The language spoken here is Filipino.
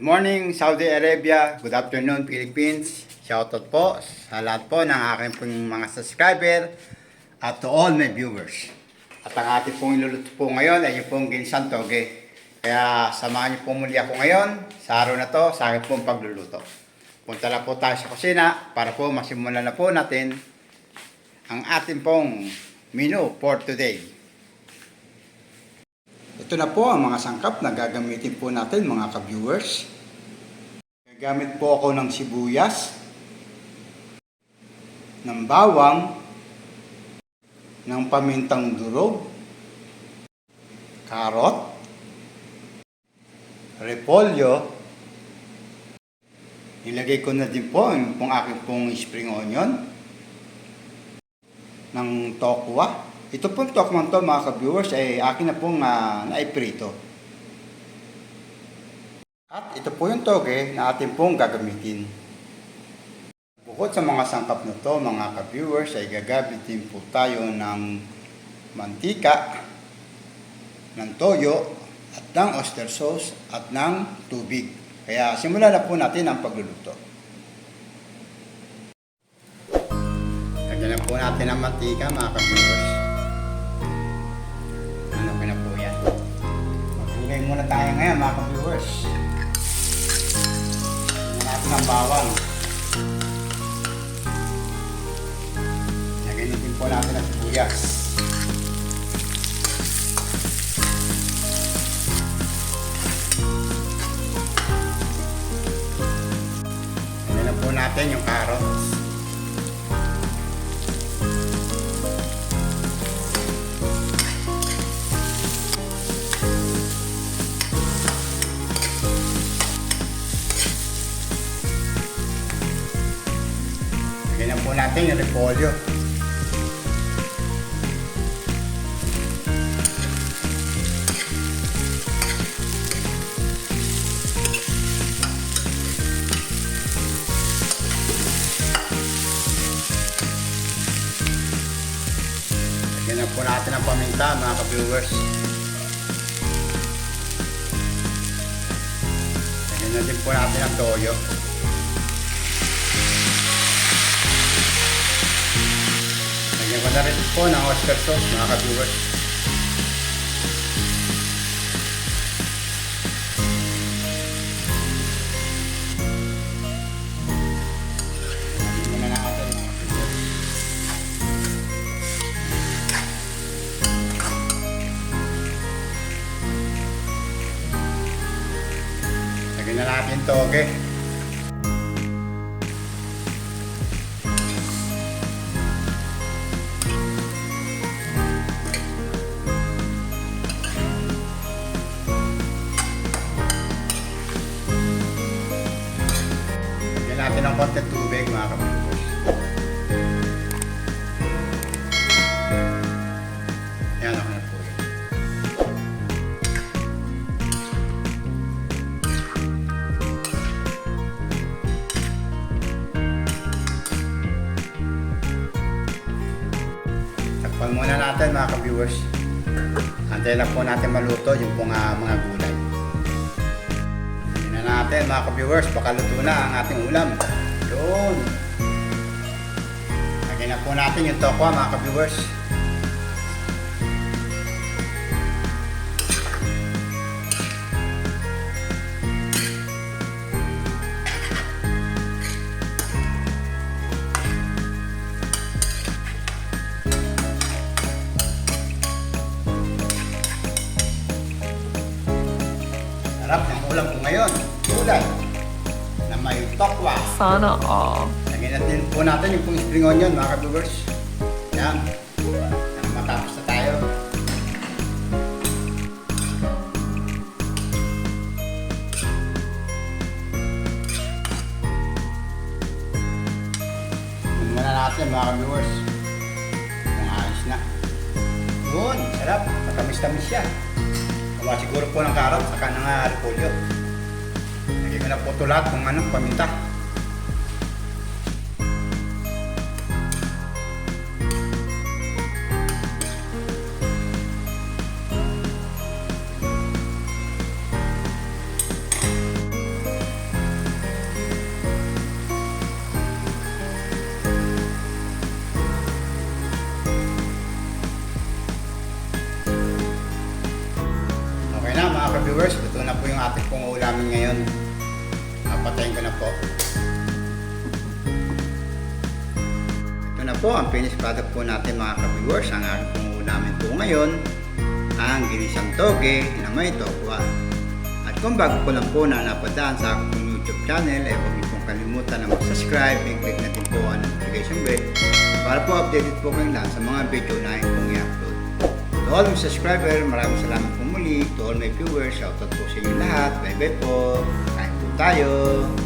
morning, Saudi Arabia. Good afternoon, Philippines. Shoutout po sa lahat po ng aking pong mga subscriber at to all my viewers. At ang ating pong iluluto po ngayon ay yung pong ginisang toge. Kaya samahan niyo po muli ako ngayon sa araw na to sa aking pong pagluluto. Punta na po tayo sa kusina para po masimulan na po natin ang ating pong menu for today. Ito na po ang mga sangkap na gagamitin po natin mga ka-viewers. Gagamit po ako ng sibuyas, ng bawang, ng pamintang durog, karot, repolyo, ilagay ko na din po yung pong aking pong spring onion, ng tokwa, ito pong tokman to mga ka-viewers ay akin na pong uh, naiprito. At ito po yung toge na atin pong gagamitin. Bukod sa mga sangkap na to mga ka-viewers ay gagamitin po tayo ng mantika, ng toyo, at ng oyster sauce, at ng tubig. Kaya simulan na po natin ang pagluluto. Lagyan na po natin ang mantika mga ka-viewers. Maglagay muna tayo ngayon mga ka-viewers. Lagyan natin ang bawang. Lagyan natin po natin ang sibuyas. Na po natin yung carrots. Lagyan po natin yung repolyo. Lagyan na po natin ang paminta mga ka-viewers. Lagyan na din po natin ang toyo. Lagyan ko na rin po ng oyster sauce mga ka-viewers. Lagyan na natin to, okay? Ng konti tubig, mga kapatid. Yan, na po yun. Takpan muna natin mga ka-viewers. Antayin na po natin maluto yung pong ah, mga gulay. Natin mga ka-viewers, baka luto na ang ating ulam. Yun. Lagyan na po natin yung tokwa mga ka-viewers. Sarap ng ulam ko ngayon. Gulay na may tokwa. Sana all. Lagyan natin po natin yung pong spring onion mga ka-viewers. Yan. Yan, matapos na tayo. Muna natin mga ka-viewers. Kung ayos na. Yun, sarap. Matamis-tamis siya. Gawa siguro po ng karot saka ng may naputo lahat ng anong paminta. Okay na mga ka-viewers, ito na po yung ating pong ulamin ngayon. Papatayin ko na po. Ito na po ang finished product po natin mga ka-viewers. Ang aking pong ulamin po ngayon ang ginisang toge na may tokwa. At kung bago po lang po na napadaan sa aking YouTube channel, ay huwag niyo pong kalimutan na mag-subscribe and click na din po ang notification bell para po updated po kayo lahat sa mga video na pong i-upload. To all my subscriber, maraming salamat po muli. To all my viewers, shoutout po sa inyo lahat. Bye bye po. Kain po tayo.